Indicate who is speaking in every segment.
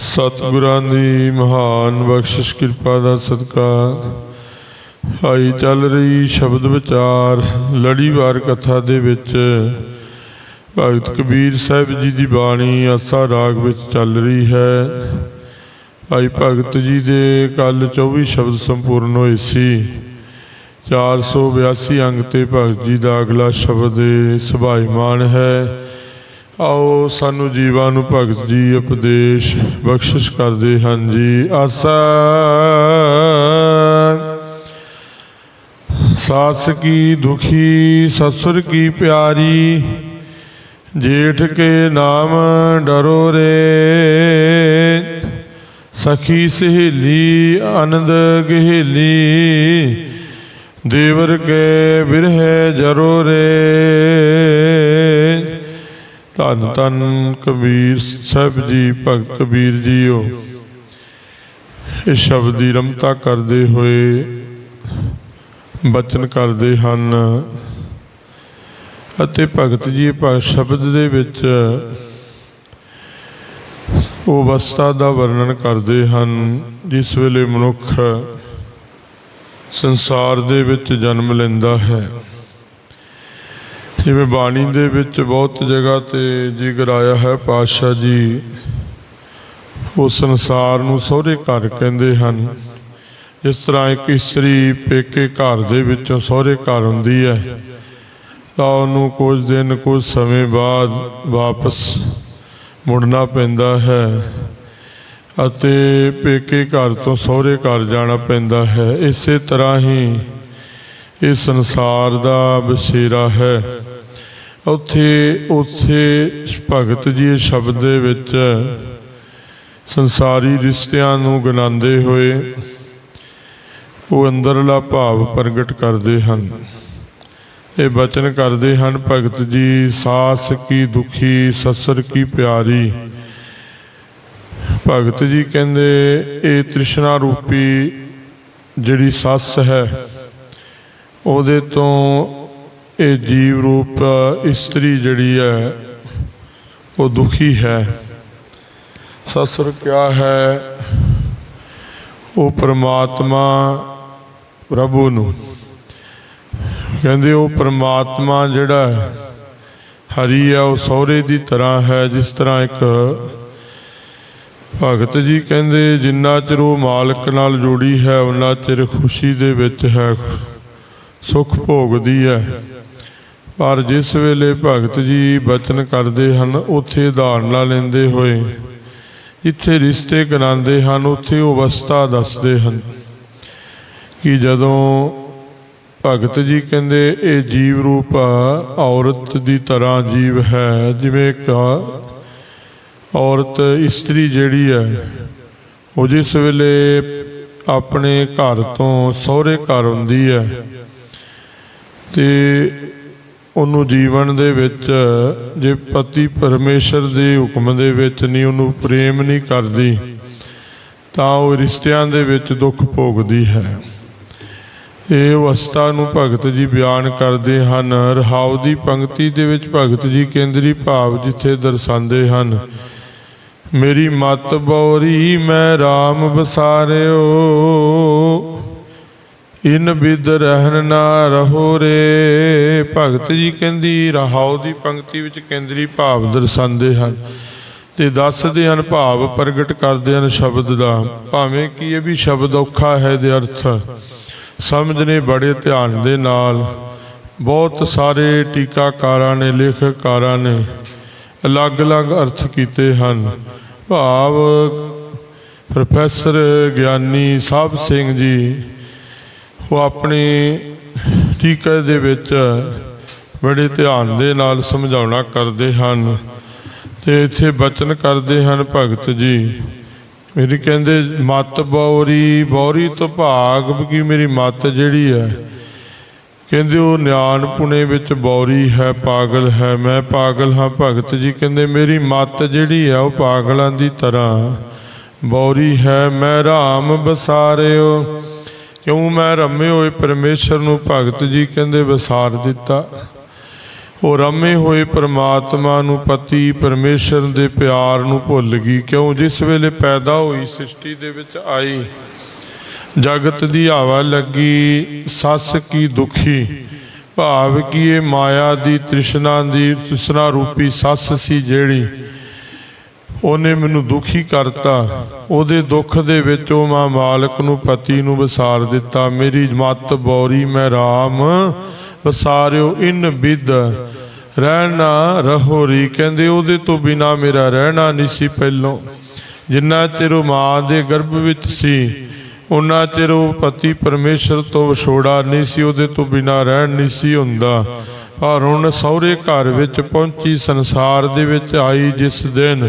Speaker 1: ਸਤਿਗੁਰਾਂ ਦੀ ਮਹਾਨ ਬਖਸ਼ਿਸ਼, ਕਿਰਪਾ ਦਾ ਸਦਕਾ। ਆਈ ਚੱਲ ਰਹੀ ਸ਼ਬਦ ਵਿਚਾਰ ਲੜੀਵਾਰ ਕਥਾ ਦੇ ਵਿੱਚ। ਭਗਤ ਕਬੀਰ ਸਾਹਿਬ ਜੀ ਦੀ ਬਾਣੀ ਆਸਾ ਰਾਗ ਵਿੱਚ ਚੱਲ ਰਹੀ ਹੈ। ਭਾਈ ਭਗਤ ਜੀ ਦੇ ਕੱਲ 24 ਸ਼ਬਦ ਸੰਪੂਰਨ ਹੋਏ ਸੀ। 482 ਅੰਗ ਤੇ ਭਗਤ ਜੀ ਦਾ ਅਗਲਾ ਸ਼ਬਦ ਇਹ ਸੁਭਾਈਮਾਨ ਹੈ। ਆਓ ਸਾਨੂੰ ਜੀਵਾਂ ਨੂੰ ਭਗਤ ਜੀ ਉਪਦੇਸ਼ ਬਖਸ਼ਿਸ਼ ਕਰਦੇ ਹਨ ਜੀ। ਆਸਾ। ਸਾਸ ਕੀ ਦੁਖੀ, ਸਸੁਰ ਕੀ ਪਿਆਰੀ, ਜੇਠ ਕੇ ਨਾਮ ਡਰੋ ਰੇ। ਸਖੀ ਸਹੇਲੀ, ਆਨੰਦ ਗਹਿਲੀ, ਦੇਵਰ ਕੇ ਬਿਰਹਿ ਜਰੋ ਰੇ। ਧੰਨ ਧੰਨ ਕਬੀਰ ਸਾਹਿਬ ਜੀ, ਭਗਤ ਕਬੀਰ ਜੀਓ। ਇਹ ਸ਼ਬਦ ਦੀ ਰਮਤਾ ਕਰਦੇ ਹੋਏ ਬਚਨ ਕਰਦੇ ਹਨ ਅਤੇ ਭਗਤ ਜੀ ਭਗਤ ਸ਼ਬਦ ਦੇ ਵਿੱਚ ਉਹ ਅਵਸਥਾ ਦਾ ਵਰਣਨ ਕਰਦੇ ਹਨ, ਜਿਸ ਵੇਲੇ ਮਨੁੱਖ ਸੰਸਾਰ ਦੇ ਵਿੱਚ ਜਨਮ ਲੈਂਦਾ ਹੈ। ਜਿਵੇਂ ਬਾਣੀ ਦੇ ਵਿੱਚ ਬਹੁਤ ਜਗ੍ਹਾ ਤੇ ਜ਼ਿਕਰ ਆਇਆ ਹੈ, ਪਾਤਸ਼ਾਹ ਜੀ ਉਹ ਸੰਸਾਰ ਨੂੰ ਸਹੁਰੇ ਘਰ ਕਹਿੰਦੇ ਹਨ। ਜਿਸ ਤਰ੍ਹਾਂ ਇੱਕ ਇਸਤਰੀ ਪੇਕੇ ਘਰ ਦੇ ਵਿੱਚੋਂ ਸਹੁਰੇ ਘਰ ਹੁੰਦੀ ਹੈ, ਤਾਂ ਉਹਨੂੰ ਕੁਝ ਦਿਨ, ਕੁਝ ਸਮੇਂ ਬਾਅਦ ਵਾਪਸ ਮੁੜਨਾ ਪੈਂਦਾ ਹੈ ਅਤੇ ਪੇਕੇ ਘਰ ਤੋਂ ਸਹੁਰੇ ਘਰ ਜਾਣਾ ਪੈਂਦਾ ਹੈ। ਇਸੇ ਤਰ੍ਹਾਂ ਹੀ ਇਹ ਸੰਸਾਰ ਦਾ ਬਸੇਰਾ ਹੈ। ਉੱਥੇ ਉੱਥੇ ਭਗਤ ਜੀ ਇਹ ਸ਼ਬਦ ਦੇ ਵਿੱਚ ਸੰਸਾਰੀ ਰਿਸ਼ਤਿਆਂ ਨੂੰ ਗਨਾਉਂਦੇ ਹੋਏ ਉਹ ਅੰਦਰਲਾ ਭਾਵ ਪ੍ਰਗਟ ਕਰਦੇ ਹਨ। ਇਹ ਬਚਨ ਕਰਦੇ ਹਨ, ਭਗਤ ਜੀ, ਸਾਸ ਕੀ ਦੁਖੀ, ਸਸਰ ਕੀ ਪਿਆਰੀ। ਭਗਤ ਜੀ ਕਹਿੰਦੇ, ਇਹ ਤ੍ਰਿਸ਼ਨਾ ਰੂਪੀ ਜਿਹੜੀ ਸੱਸ ਹੈ ਉਹਦੇ ਤੋਂ ਇਹ ਜੀਵ ਰੂਪ, ਇਸਤਰੀ ਜਿਹੜੀ ਹੈ, ਉਹ ਦੁਖੀ ਹੈ। ਸਸੁਰ ਕਿਆ ਹੈ? ਉਹ ਪ੍ਰਮਾਤਮਾ ਪ੍ਰਭੂ ਨੂੰ। ਕਹਿੰਦੇ, ਉਹ ਪ੍ਰਮਾਤਮਾ ਜਿਹੜਾ ਹਰੀ ਹੈ, ਉਹ ਸਹੁਰੇ ਦੀ ਤਰ੍ਹਾਂ ਹੈ, ਜਿਸ ਤਰ੍ਹਾਂ ਇੱਕ ਭਗਤ ਜੀ ਕਹਿੰਦੇ, ਜਿੰਨਾ ਚਿਰ ਉਹ ਮਾਲਕ ਨਾਲ ਜੁੜੀ ਹੈ ਉਹਨਾਂ ਚਿਰ ਖੁਸ਼ੀ ਦੇ ਵਿੱਚ ਹੈ। ਸੁਖ ਭੋਗਦੀ ਹੈ ਪਰ ਜਿਸ ਵੇਲੇ ਭਗਤ ਜੀ ਬਚਨ ਕਰਦੇ ਹਨ, ਉੱਥੇ ਉਦਾਹਰਨਾਂ ਲੈਂਦੇ ਹੋਏ, ਜਿੱਥੇ ਰਿਸ਼ਤੇ ਕਰਾਉਂਦੇ ਹਨ, ਉੱਥੇ ਉਹ ਅਵਸਥਾ ਦੱਸਦੇ ਹਨ। ਕਿ ਜਦੋਂ ਭਗਤ ਜੀ ਕਹਿੰਦੇ, ਇਹ ਜੀਵ ਰੂਪ ਔਰਤ ਦੀ ਤਰ੍ਹਾਂ ਜੀਵ ਹੈ, ਜਿਵੇਂ ਇੱਕ ਔਰਤ ਇਸਤਰੀ ਜਿਹੜੀ ਹੈ, ਉਹ ਜਿਸ ਵੇਲੇ ਆਪਣੇ ਘਰ ਤੋਂ ਸਹੁਰੇ ਘਰ ਹੁੰਦੀ ਹੈ ਤੇ ਉਹਨੂੰ ਜੀਵਨ ਦੇ ਵਿੱਚ, ਜੇ ਪਤੀ ਪਰਮੇਸ਼ਰ ਦੇ ਹੁਕਮ ਦੇ ਵਿੱਚ ਨਹੀਂ, ਉਹਨੂੰ ਪ੍ਰੇਮ ਨਹੀਂ ਕਰਦੀ, ਤਾਂ ਉਹ ਰਿਸ਼ਤਿਆਂ ਦੇ ਵਿੱਚ ਦੁੱਖ ਭੋਗਦੀ ਹੈ। ਇਹ ਅਵਸਥਾ ਨੂੰ ਭਗਤ ਜੀ ਬਿਆਨ ਕਰਦੇ ਹਨ। ਰਹਾਉ ਦੀ ਪੰਕਤੀ ਦੇ ਵਿੱਚ ਭਗਤ ਜੀ ਕੇਂਦਰੀ ਭਾਵ ਜਿੱਥੇ ਦਰਸਾਉਂਦੇ ਹਨ, ਮੇਰੀ ਮਤ ਬੋਰੀ ਮੈਂ RAM ਬਸਾਰਿਓ ਇਨ ਬਿਦ ਰਹਿਣ ਨਾ ਰਹੋ ਰੇ। ਭਗਤ ਜੀ ਕਹਿੰਦੀ, ਰਹਾਉ ਦੀ ਪੰਕਤੀ ਵਿੱਚ ਕੇਂਦਰੀ ਭਾਵ ਦਰਸਾਉਂਦੇ ਹਨ। ਤੇ ਦੱਸਦੇ ਹਨ, ਭਾਵ ਪ੍ਰਗਟ ਕਰਦੇ ਹਨ ਸ਼ਬਦ ਦਾ। ਭਾਵੇਂ ਕਿ ਇਹ ਵੀ ਸ਼ਬਦ ਔਖਾ ਹੈ ਦੇ ਅਰਥ। ਸਮਝਣੇ ਬੜੇ ਧਿਆਨ ਦੇ ਨਾਲ। ਬਹੁਤ ਸਾਰੇ ਟੀਕਾਕਾਰਾਂ ਨੇ ਲੇਖਕਾਰਾਂ ਨੇ ਅਲੱਗ-ਅਲੱਗ ਅਰਥ ਕੀਤੇ ਹਨ। ਭਾਵ ਪ੍ਰੋਫੈਸਰ ਗਿਆਨੀ ਸਾਹਿਬ ਸਿੰਘ ਜੀ ਉਹ ਆਪਣੀ ਟੀਕੇ ਦੇ ਵਿੱਚ ਬੜੇ ਧਿਆਨ ਦੇ ਨਾਲ ਸਮਝਾਉਣਾ ਕਰਦੇ ਹਨ ਤੇ ਇੱਥੇ ਬਚਨ ਕਰਦੇ ਹਨ, ਭਗਤ ਜੀ। ਮੇਰੀ ਕਹਿੰਦੇ, ਮਤ ਬੌਰੀ ਬੌਰੀ ਤੋਂ ਭਾਗ ਕੀ ਮੇਰੀ ਮਤ ਜਿਹੜੀ ਹੈ। ਕਹਿੰਦੇ, ਉਹ ਨਿਆਣ ਪੁਣੇ ਵਿੱਚ ਬੌਰੀ ਹੈ, ਪਾਗਲ ਹੈ। ਮੈਂ ਪਾਗਲ ਹਾਂ, ਭਗਤ ਜੀ ਕਹਿੰਦੇ, ਮੇਰੀ ਮਤ ਜਿਹੜੀ ਹੈ, ਉਹ ਪਾਗਲਾਂ ਦੀ ਤਰ੍ਹਾਂ ਬੌਰੀ ਹੈ। ਮੈਂ ਰਾਮ ਬਸਾਰਿਓ ਕਿਉਂ ਮੈਂ ਰਮੇ ਹੋਏ ਪਰਮੇਸ਼ਰ ਨੂੰ ਭਗਤ ਜੀ ਕਹਿੰਦੇ ਵਿਸਾਰ ਦਿੱਤਾ? ਉਹ ਰਮੇ ਹੋਏ ਪ੍ਰਮਾਤਮਾ ਨੂੰ ਪਤੀ ਪਰਮੇਸ਼ਰ ਦੇ ਪਿਆਰ ਨੂੰ ਭੁੱਲ ਗਈ। ਕਿਉਂ? ਜਿਸ ਵੇਲੇ ਪੈਦਾ ਹੋਈ, ਸ੍ਰਿਸ਼ਟੀ ਦੇ ਵਿੱਚ ਆਈ, ਜਗਤ ਦੀ ਹਵਾ ਲੱਗੀ, ਸੱਸ ਕੀ ਦੁਖੀ, ਭਾਵ ਕੀ ਇਹ ਮਾਇਆ ਦੀ ਤ੍ਰਿਸ਼ਨਾ ਦੀ ਤ੍ਰਿਸ਼ਨਾ ਰੂਪੀ ਸੱਸ ਸੀ ਜਿਹੜੀ ਉਹਨੇ ਮੈਨੂੰ ਦੁਖੀ ਕਰਤਾ। ਉਹਦੇ ਦੁੱਖ ਦੇ ਵਿੱਚ ਉਹ ਮਾਂ ਮਾਲਕ ਨੂੰ, ਪਤੀ ਨੂੰ ਵਿਸਾਰ ਦਿੱਤਾ। ਮੇਰੀ ਮਤ ਬੌਰੀ, ਮੈਂ RAM ਵਿਸਾਰਿਓ ਇਨ ਬਿਦ। ਰਹਿਣਾ ਰਹੋ ਰੀ। ਕਹਿੰਦੇ, ਉਹਦੇ ਤੋਂ ਬਿਨਾ ਮੇਰਾ ਰਹਿਣਾ ਨਹੀਂ ਸੀ ਪਹਿਲੋਂ। ਜਿੰਨਾ ਚਿਰ ਉਹ ਮਾਂ ਦੇ ਗਰਭ ਵਿੱਚ ਸੀ ਉਹਨਾਂ ਚਿਰ ਉਹ ਪਤੀ ਪਰਮੇਸ਼ਰ ਤੋਂ ਵਿਛੋੜਾ ਨਹੀਂ ਸੀ। ਉਹਦੇ ਤੋਂ ਬਿਨਾ ਰਹਿਣ ਨਹੀਂ ਸੀ ਹੁੰਦਾ। ਪਰ ਹੁਣ ਸਹੁਰੇ ਘਰ ਵਿੱਚ ਪਹੁੰਚੀ, ਸੰਸਾਰ ਦੇ ਵਿੱਚ ਆਈ ਜਿਸ ਦਿਨ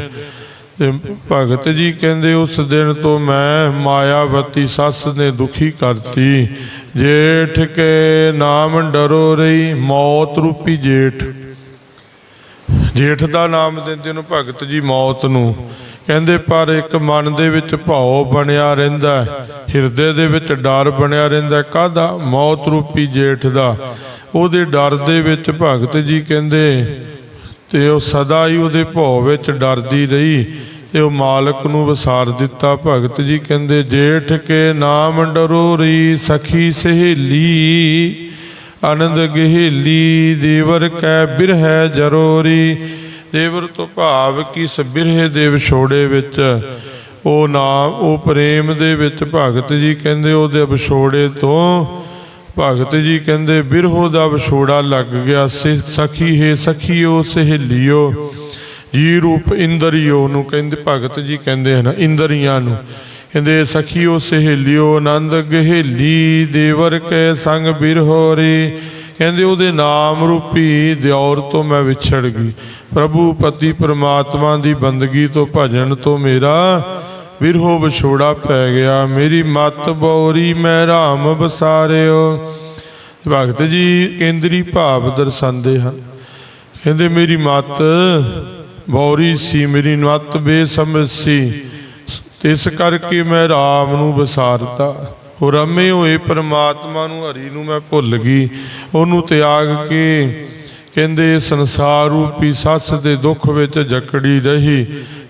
Speaker 1: ਤੇ ਭਗਤ ਜੀ ਕਹਿੰਦੇ, ਉਸ ਦਿਨ ਤੋਂ ਮੈਂ ਮਾਇਆਵਤੀ ਸੱਸ ਨੇ ਦੁਖੀ ਕਰਤੀ। ਜੇਠ ਕੇ ਨਾਮ ਡਰੋ ਰਹੀ, ਮੌਤ ਰੂਪੀ ਜੇਠ। ਜੇਠ ਦਾ ਨਾਮ ਦਿੰਦੇ ਨੂੰ ਭਗਤ ਜੀ ਮੌਤ ਨੂੰ। ਕਹਿੰਦੇ, ਪਰ ਇੱਕ ਮਨ ਦੇ ਵਿੱਚ ਭਾਉ ਬਣਿਆ ਰਹਿੰਦਾ ਹਿਰਦੇ ਦੇ ਵਿੱਚ ਡਰ ਬਣਿਆ ਰਹਿੰਦਾ ਕਾਹਦਾ? ਮੌਤ ਰੂਪੀ ਜੇਠ ਦਾ। ਉਹਦੇ ਡਰ ਦੇ ਵਿੱਚ ਭਗਤ ਜੀ ਕਹਿੰਦੇ ਤੇ ਉਹ ਸਦਾ ਹੀ ਉਹਦੇ ਭਉ ਵਿੱਚ ਡਰਦੀ ਰਹੀ ਤੇ ਉਹ ਮਾਲਕ ਨੂੰ ਵਿਸਾਰ ਦਿੱਤਾ, ਭਗਤ ਜੀ ਕਹਿੰਦੇ, ਜੇਠ ਕੇ ਨਾਮ ਡਰੋ ਰੀ ਸਖੀ ਸਹੇਲੀ, ਆਨੰਦ ਗਹਿਲੀ, ਦੇਵਰ ਕੈ ਬਿਰਹਿ ਜਰੋਰੀ, ਦੇਵਰ ਤੋਂ ਭਾਵ ਕੀ ਸਬਿਰਹੇ ਦੇ ਵਿਛੋੜੇ ਵਿੱਚ? ਉਹ ਨਾਮ ਉਹ ਪ੍ਰੇਮ ਦੇ ਵਿੱਚ ਭਗਤ ਜੀ ਕਹਿੰਦੇ, ਉਹਦੇ ਵਿਛੋੜੇ ਤੋਂ ਭਗਤ ਜੀ ਕਹਿੰਦੇ, ਬਿਰਹੋ ਦਾ ਵਿਛੋੜਾ ਲੱਗ ਗਿਆ ਸੇ ਸਖੀ ਹੈ ਸਖੀਓ, ਸਹੇਲੀਓ। ਜੀ ਰੂਪ ਇੰਦਰੀਓ ਨੂੰ ਕਹਿੰਦੇ, ਭਗਤ ਜੀ ਕਹਿੰਦੇ ਹਨ, ਇੰਦਰੀਆਂ ਨੂੰ। ਕਹਿੰਦੇ, ਸਖੀਓ, ਸਹੇਲਿਓ, ਆਨੰਦ ਗਹੇਲੀ, ਦੇਵਰ ਕੇ ਸੰਗ ਬਿਰਹੋਰੀ ਕਹਿੰਦੇ, ਉਹਦੇ ਨਾਮ ਰੂਪੀ ਦਿਉਰ ਤੋਂ ਮੈਂ ਵਿਛੜ ਗਈ। ਪ੍ਰਭੂ ਪਤੀ ਪ੍ਰਮਾਤਮਾ ਦੀ ਬੰਦਗੀ ਤੋਂ ਭਜਨ ਤੋਂ ਮੇਰਾ ਵਿਰਹੋ ਵਿਛੋੜਾ ਪੈ ਗਿਆ। ਮੇਰੀ ਮਤ ਬੌਰੀ, ਮੈਂ ਰਾਮ ਬਸਾਰਿਓ। ਭਗਤ ਜੀ ਕੇਂਦਰੀ ਭਾਵ ਦਰਸਾਉਂਦੇ ਹਨ। ਕਹਿੰਦੇ, ਮੇਰੀ ਮਤ ਬੌਰੀ ਸੀ, ਮੇਰੀ ਮਤ ਬੇਸਮਝ ਸੀ। ਇਸ ਕਰਕੇ ਮੈਂ ਰਾਮ ਨੂੰ ਵਿਸਾਰਤਾ ਉਹ ਰਮੇ ਹੋਏ ਪਰਮਾਤਮਾ ਨੂੰ ਹਰੀ ਨੂੰ ਮੈਂ ਭੁੱਲ ਗਈ। ਉਹਨੂੰ ਤਿਆਗ ਕੇ ਕਹਿੰਦੇ ਸੰਸਾਰ ਰੂਪੀ ਸੱਸ ਦੇ ਦੁੱਖ ਵਿੱਚ ਜਕੜੀ ਰਹੀ।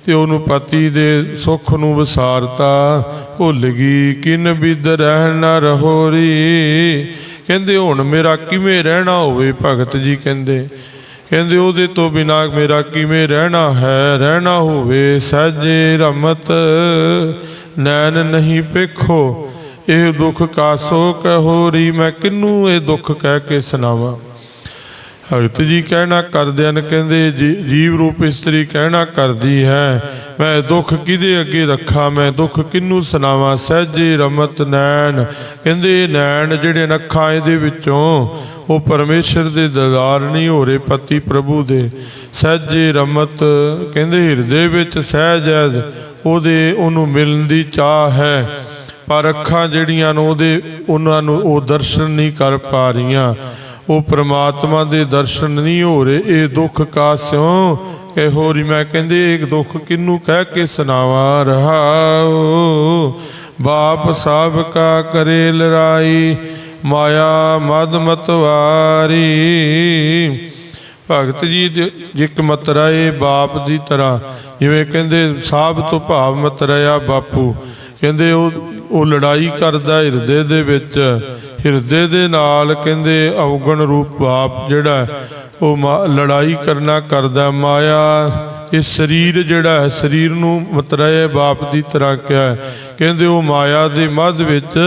Speaker 1: ਤੇ ਉਹਨੂੰ ਪਤੀ ਦੇ ਸੁੱਖ ਨੂੰ ਵਿਸਾਰਤਾ, ਭੁੱਲ ਗਈ, ਕਿਨ ਬਿਦ ਰਹਿ ਨਾ ਰਹੋਰੀ ਕਹਿੰਦੇ, ਹੁਣ ਮੇਰਾ ਕਿਵੇਂ ਰਹਿਣਾ ਹੋਵੇ ਭਗਤ ਜੀ? ਕਹਿੰਦੇ। ਕਹਿੰਦੇ, ਉਹਦੇ ਤੋਂ ਬਿਨਾ ਮੇਰਾ ਕਿਵੇਂ ਰਹਿਣਾ ਹੈ? ਰਹਿਣਾ ਹੋਵੇ ਸਹਜੇ ਰਮਤ। ਨੈਣ ਨਹੀਂ ਪੇਖੋ ਇਹ ਦੁੱਖ ਕਾਸੋ ਕਹੋਰੀ ਮੈਂ ਕਿੰਨੂੰ ਇਹ ਦੁੱਖ ਕਹਿ ਕੇ ਸੁਣਾਵਾਂ? ਭਗਤ ਜੀ ਕਹਿਣਾ ਕਰਦਿਆਂ ਨੇ ਕਹਿੰਦੇ ਜੀ- ਜੀਵ ਰੂਪ ਇਸਤਰੀ ਕਹਿਣਾ ਕਰਦੀ ਹੈ। ਮੈਂ ਦੁੱਖ ਕਿਹਦੇ ਅੱਗੇ ਰੱਖਾਂ? ਮੈਂ ਦੁੱਖ ਕਿਹਨੂੰ ਸੁਣਾਵਾਂ? ਸਹਜੇ ਰਮਤ ਨੈਣ। ਕਹਿੰਦੇ ਨੈਣ ਜਿਹੜੇ ਨੱਖਾਂ ਇਹਦੇ ਵਿੱਚੋਂ, ਉਹ ਪਰਮੇਸ਼ਰ ਦੇ ਦਰਦਾਰ ਨਹੀਂ ਹੋ ਰਹੇ ਪਤੀ ਪ੍ਰਭੂ ਦੇ। ਸਹਜੇ ਰਮਤ, ਕਹਿੰਦੇ ਹਿਰਦੇ ਵਿੱਚ ਸਹਿਜ ਹੈ, ਉਹਦੇ ਉਹਨੂੰ ਮਿਲਣ ਦੀ ਚਾਹ ਹੈ। ਪਰ ਅੱਖਾਂ ਜਿਹੜੀਆਂ ਨੇ ਉਹਦੇ, ਉਹਨਾਂ ਨੂੰ ਉਹ ਦਰਸ਼ਨ ਨਹੀਂ ਕਰ ਪਾ ਰਹੀਆਂ। ਉਹ ਪ੍ਰਮਾਤਮਾ ਦੇ ਦਰਸ਼ਨ ਨਹੀਂ ਹੋ ਰਹੇ, ਇਹ ਦੁੱਖ ਕਾਸਿਓ ਇਹੋ ਰੀ ਮੈਂ ਕਹਿੰਦੇ, ਇਹ ਦੁੱਖ ਕਿੰਨੂੰ ਕਹਿ ਕੇ ਸੁਣਾਵਾ? ਰਹਾਉ, ਬਾਪ ਸਾਹਿਬ ਕਾ ਕਰੇ ਲੜਾਈ, ਮਾਇਆ ਮਦ ਮਤਵਾਰੀ। ਭਗਤ ਜੀ ਦੇ ਇੱਕ ਮਤਰਾਏ ਬਾਪ ਦੀ ਤਰ੍ਹਾਂ, ਜਿਵੇਂ ਕਹਿੰਦੇ, ਸਾਬ ਤੋਂ ਭਾਵ ਮਤਰਾਇਆ ਬਾਪੂ। ਕਹਿੰਦੇ, ਉਹ ਉਹ ਲੜਾਈ ਕਰਦਾ ਹਿਰਦੇ ਦੇ ਵਿੱਚ। ਹਿਰਦੇ ਦੇ ਨਾਲ ਕਹਿੰਦੇ ਅਵਗਣ ਰੂਪ ਬਾਪ ਜਿਹੜਾ ਉਹ ਮਾ- ਲੜਾਈ ਕਰਨਾ ਕਰਦਾ ਮਾਇਆ। ਇਹ ਸਰੀਰ ਜਿਹੜਾ ਹੈ, ਸਰੀਰ ਨੂੰ ਮਤਰੇਏ ਬਾਪ ਦੀ ਤਰ੍ਹਾਂ ਕਿਹਾ ਹੈ। ਕਹਿੰਦੇ ਉਹ ਮਾਇਆ ਦੇ ਮੱਧ ਵਿੱਚ,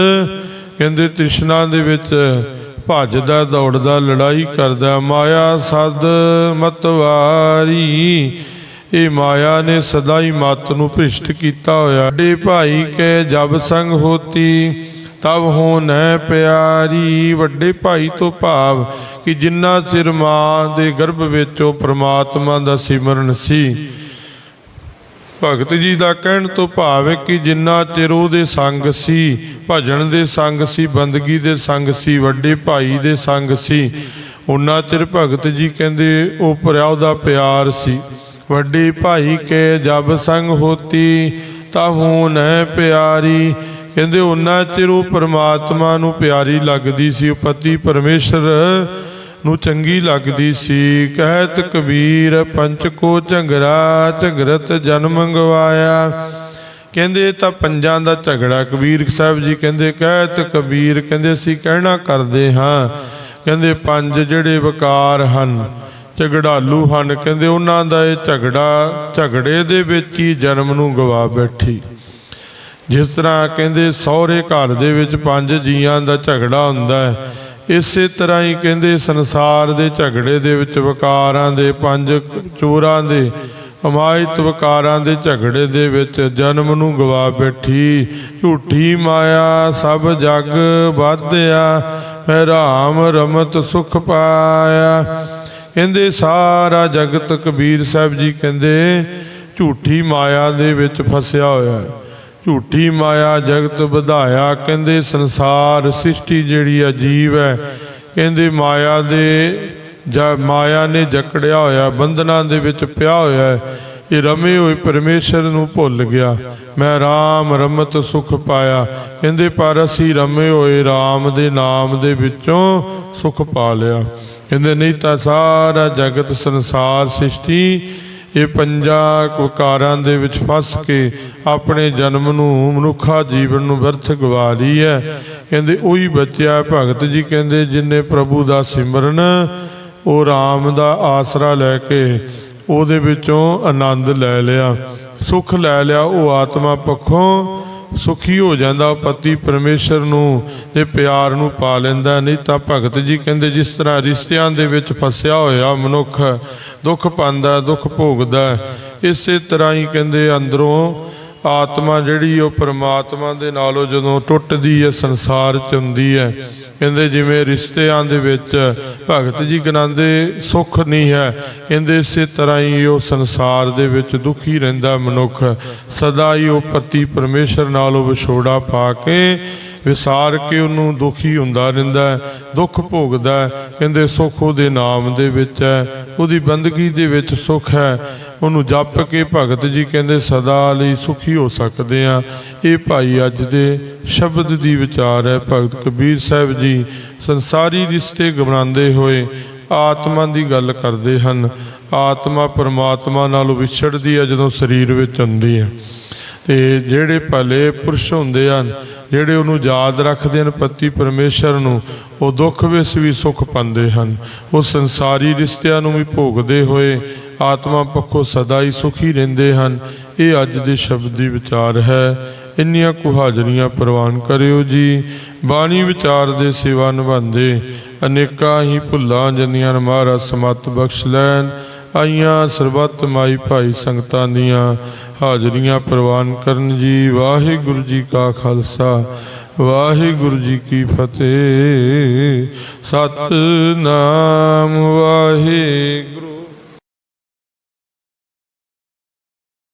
Speaker 1: ਕਹਿੰਦੇ ਤ੍ਰਿਸ਼ਨਾ ਦੇ ਵਿੱਚ ਭੱਜਦਾ, ਦੌੜਦਾ, ਲੜਾਈ ਕਰਦਾ ਮਾਇਆ ਸਦ ਮਤਵਾਰੀ ਇਹ ਮਾਇਆ ਨੇ ਸਦਾ ਹੀ ਮਤ ਨੂੰ ਭ੍ਰਿਸ਼ਟ ਕੀਤਾ ਹੋਇਆ ਡੇ ਭਾਈ ਕੇ ਜਬ ਸੰਗ ਹੋਤੀ ਤਬ ਹੋ ਨੈ ਪਿਆਰੀ, ਵੱਡੇ ਭਾਈ ਤੋਂ ਭਾਵ ਕਿ ਜਿੰਨਾ ਚਿਰ ਮਾਂ ਦੇ ਗਰਭ ਵਿੱਚੋਂ ਪ੍ਰਮਾਤਮਾ ਦਾ ਸਿਮਰਨ ਸੀ, ਭਗਤ ਜੀ ਦਾ ਕਹਿਣ ਤੋਂ ਭਾਵ ਹੈ ਕਿ ਜਿੰਨਾ ਚਿਰ ਉਹਦੇ ਸੰਗ ਸੀ, ਭਜਨ ਦੇ ਸੰਗ ਸੀ, ਬੰਦਗੀ ਦੇ ਸੰਗ ਸੀ, ਵੱਡੇ ਭਾਈ ਦੇ ਸੰਗ ਸੀ ਉਨਾ ਚਿਰ ਭਗਤ ਜੀ ਕਹਿੰਦੇ ਉਹ ਭਰਿਆ ਉਹਦਾ ਪਿਆਰ ਸੀ। ਵੱਡੇ ਭਾਈ ਕੇ ਜਬ ਸੰਗ ਹੋਤੀ ਤਾਂ ਹੂੰ ਨੈ ਪਿਆਰੀ ਕਹਿੰਦੇ ਉਹਨਾਂ ਚਿਰ ਉਹ ਪਰਮਾਤਮਾ ਨੂੰ ਪਿਆਰੀ ਲੱਗਦੀ ਸੀ, ਉਹ ਪਤੀ ਪਰਮੇਸ਼ਰ ਨੂੰ ਚੰਗੀ ਲੱਗਦੀ ਸੀ। ਕਹਿਤ ਕਬੀਰ, ਪੰਚ ਕੋ ਝੰਗਰਾ, ਝਗਰਤ ਜਨਮ ਗਵਾਇਆ ਕਹਿੰਦੇ ਇਹ ਤਾਂ ਪੰਜਾਂ ਦਾ ਝਗੜਾ। ਕਬੀਰ ਸਾਹਿਬ ਜੀ ਕਹਿੰਦੇ, ਕਹਿਤ ਕਬੀਰ, ਕਹਿੰਦੇ ਅਸੀਂ ਕਹਿਣਾ ਕਰਦੇ ਹਾਂ। ਕਹਿੰਦੇ ਪੰਜ ਜਿਹੜੇ ਵਕਾਰ ਹਨ, ਝਗੜਾਲੂ ਹਨ, ਕਹਿੰਦੇ ਉਹਨਾਂ ਦਾ ਇਹ ਝਗੜਾ, ਝਗੜੇ ਦੇ ਵਿੱਚ ਹੀ ਜਨਮ ਨੂੰ ਗਵਾ ਬੈਠੀ। ਜਿਸ ਤਰ੍ਹਾਂ ਕਹਿੰਦੇ ਸਹੁਰੇ ਘਰ ਦੇ ਵਿੱਚ ਪੰਜ ਜੀਆਂ ਦਾ ਝਗੜਾ ਹੁੰਦਾ ਹੈ, ਇਸੇ ਤਰ੍ਹਾਂ ਹੀ ਕਹਿੰਦੇ ਸੰਸਾਰ ਦੇ ਝਗੜੇ ਦੇ ਵਿੱਚ ਵਕਾਰਾਂ ਦੇ, ਪੰਜ ਚੋਰਾਂ ਦੇ, ਅਮਾਇਤ ਵਕਾਰਾਂ ਦੇ ਝਗੜੇ ਦੇ ਵਿੱਚ ਜਨਮ ਨੂੰ ਗਵਾ ਬੈਠੀ, ਝੂਠੀ ਮਾਇਆ ਸਭ ਜਗ ਵਾਧਿਆ, ਮੈਂ ਰਾਮ ਰਮਤ ਸੁਖ ਪਾਇਆ। ਕਹਿੰਦੇ ਸਾਰਾ ਜਗਤ ਕਬੀਰ ਸਾਹਿਬ ਜੀ ਕਹਿੰਦੇ ਝੂਠੀ ਮਾਇਆ ਦੇ ਵਿੱਚ ਫਸਿਆ ਹੋਇਆ ਹੈ। ਝੂਠੀ ਮਾਇਆ ਜਗਤ ਵਧਾਇਆ, ਕਹਿੰਦੇ ਸੰਸਾਰ ਸ੍ਰਿਸ਼ਟੀ ਜਿਹੜੀ ਆ ਜੀਵ ਹੈ, ਕਹਿੰਦੇ ਮਾਇਆ ਦੇ ਜਾਂ ਮਾਇਆ ਨੇ ਜਕੜਿਆ ਹੋਇਆ, ਬੰਧਨਾਂ ਦੇ ਵਿੱਚ ਪਿਆ ਹੋਇਆ ਹੈ, ਇਹ ਰਮੇ ਹੋਏ ਪਰਮੇਸ਼ਰ ਨੂੰ ਭੁੱਲ ਗਿਆ। ਮੈਂ RAM ਰਮਤ ਸੁਖ ਪਾਇਆ, ਕਹਿੰਦੇ ਪਰ ਅਸੀਂ ਰਮੇ ਹੋਏ RAM ਦੇ ਨਾਮ ਦੇ ਵਿੱਚੋਂ ਸੁਖ ਪਾ ਲਿਆ। ਕਹਿੰਦੇ ਨਹੀਂ ਤਾਂ ਸਾਰਾ ਜਗਤ ਸੰਸਾਰ ਸ੍ਰਿਸ਼ਟੀ ਇਹ ਪੰਜਾਂ ਕੁਕਾਰਾਂ ਦੇ ਵਿੱਚ ਫਸ ਕੇ ਆਪਣੇ ਜਨਮ ਨੂੰ ਮਨੁੱਖਾ ਜੀਵਨ ਨੂੰ ਵਿਅਰਥ ਗਵਾ ਲਈ ਹੈ। ਕਹਿੰਦੇ ਉਹੀ ਬਚਿਆ ਭਗਤ ਜੀ ਕਹਿੰਦੇ ਜਿਨੇ ਪ੍ਰਭੂ ਦਾ ਸਿਮਰਨ, ਉਹ RAM ਦਾ ਆਸਰਾ ਲੈ ਕੇ ਉਹਦੇ ਵਿੱਚੋਂ ਆਨੰਦ ਲੈ ਲਿਆ। ਸੁਖ ਲੈ ਲਿਆ ਉਹ ਆਤਮਾ ਪੱਖੋਂ ਸੁਖੀ ਹੋ ਜਾਂਦਾ ਪਤੀ ਪਰਮੇਸ਼ਰ ਨੂੰ ਤੇ ਪਿਆਰ ਨੂੰ ਪਾ ਲੈਂਦਾ, ਨਹੀਂ ਤਾਂ ਭਗਤ ਜੀ ਕਹਿੰਦੇ ਜਿਸ ਤਰ੍ਹਾਂ ਰਿਸ਼ਤਿਆਂ ਦੇ ਵਿੱਚ ਫਸਿਆ ਹੋਇਆ ਮਨੁੱਖ ਦੁੱਖ ਪਾਉਂਦਾ, ਦੁੱਖ ਭੋਗਦਾ, ਇਸੇ ਤਰ੍ਹਾਂ ਹੀ ਕਹਿੰਦੇ ਅੰਦਰੋਂ ਆਤਮਾ ਜਿਹੜੀ ਉਹ ਪਰਮਾਤਮਾ ਦੇ ਨਾਲੋਂ ਜਦੋਂ ਟੁੱਟਦੀ ਹੈ, ਸੰਸਾਰ ਚ ਹੁੰਦੀ ਹੈ, ਕਹਿੰਦੇ ਜਿਵੇਂ ਰਿਸ਼ਤਿਆਂ ਦੇ ਵਿੱਚ ਭਗਤ ਜੀ ਗਨਾਂਦੇ ਸੁੱਖ ਨਹੀਂ ਹੈ, ਕਹਿੰਦੇ ਇਸੇ ਤਰ੍ਹਾਂ ਹੀ ਉਹ ਸੰਸਾਰ ਦੇ ਵਿੱਚ ਦੁਖੀ ਰਹਿੰਦਾ ਮਨੁੱਖ। ਸਦਾ ਹੀ ਉਹ ਪਤੀ ਪਰਮੇਸ਼ਰ ਨਾਲੋਂ ਵਿਛੋੜਾ ਪਾ ਕੇ ਵਿਸਾਰ ਕੇ ਉਹਨੂੰ ਦੁਖੀ ਹੁੰਦਾ ਰਹਿੰਦਾ ਦੁੱਖ ਭੋਗਦਾ ਕਹਿੰਦੇ ਸੁੱਖ ਉਹਦੇ ਨਾਮ ਦੇ ਵਿੱਚ ਹੈ, ਉਹਦੀ ਬੰਦਗੀ ਦੇ ਵਿੱਚ ਸੁੱਖ ਹੈ। ਉਹਨੂੰ ਜਪ ਕੇ ਭਗਤ ਜੀ ਕਹਿੰਦੇ, ਸਦਾ ਲਈ ਸੁਖੀ ਹੋ ਸਕਦੇ ਆ ਇਹ ਭਾਈ ਅੱਜ ਦੇ ਸ਼ਬਦ ਦੀ ਵਿਚਾਰ ਹੈ। ਭਗਤ ਕਬੀਰ ਸਾਹਿਬ ਜੀ ਸੰਸਾਰੀ ਰਿਸ਼ਤੇ ਗਵਰਾਉਂਦੇ ਹੋਏ ਆਤਮਾ ਦੀ ਗੱਲ ਕਰਦੇ ਹਨ। ਆਤਮਾ ਪਰਮਾਤਮਾ ਨਾਲੋਂ ਵਿਛੜਦੀ ਹੈ, ਜਦੋਂ ਸਰੀਰ ਵਿੱਚ ਹੁੰਦੀ ਹੈ। ਤੇ ਜਿਹੜੇ ਭਲੇ ਪੁਰਸ਼ ਹੁੰਦੇ ਹਨ, ਜਿਹੜੇ ਉਹਨੂੰ ਯਾਦ ਰੱਖਦੇ ਹਨ ਪਤੀ ਪਰਮੇਸ਼ਰ ਨੂੰ, ਉਹ ਦੁੱਖ ਵਿੱਚ ਵੀ ਸੁੱਖ ਪਾਉਂਦੇ ਹਨ। ਉਹ ਸੰਸਾਰੀ ਰਿਸ਼ਤਿਆਂ ਨੂੰ ਵੀ ਭੋਗਦੇ ਹੋਏ ਆਤਮਾ ਪੱਖੋਂ ਸਦਾ ਹੀ ਸੁਖੀ ਰਹਿੰਦੇ ਹਨ। ਇਹ ਅੱਜ ਦੇ ਸ਼ਬਦ ਦੀ ਵਿਚਾਰ ਹੈ। ਇੰਨੀਆਂ ਕੁ ਹਾਜ਼ਰੀਆਂ ਪ੍ਰਵਾਨ ਕਰਿਓ ਜੀ। ਬਾਣੀ ਵਿਚਾਰ ਦੇ ਸੇਵਾ ਨਿਭਾਉਂਦੇ ਅਨੇਕਾਂ ਹੀ ਭੁੱਲਾਂ ਜੰਦੀਆਂ ਮਹਾਰਾਜ ਸਮਤ ਬਖਸ਼ ਲੈਣ, ਆਈਆਂ ਸਰਬੱਤ ਮਾਈ ਭਾਈ ਸੰਗਤਾਂ ਦੀਆਂ ਹਾਜ਼ਰੀਆਂ ਪ੍ਰਵਾਨ ਕਰਨ ਜੀ। ਵਾਹਿਗੁਰੂ ਜੀ ਕਾ ਖਾਲਸਾ, ਵਾਹਿਗੁਰੂ ਜੀ ਕੀ ਫਤਿਹ। ਸਤਨਾਮ ਵਾਹਿਗੁਰੂ।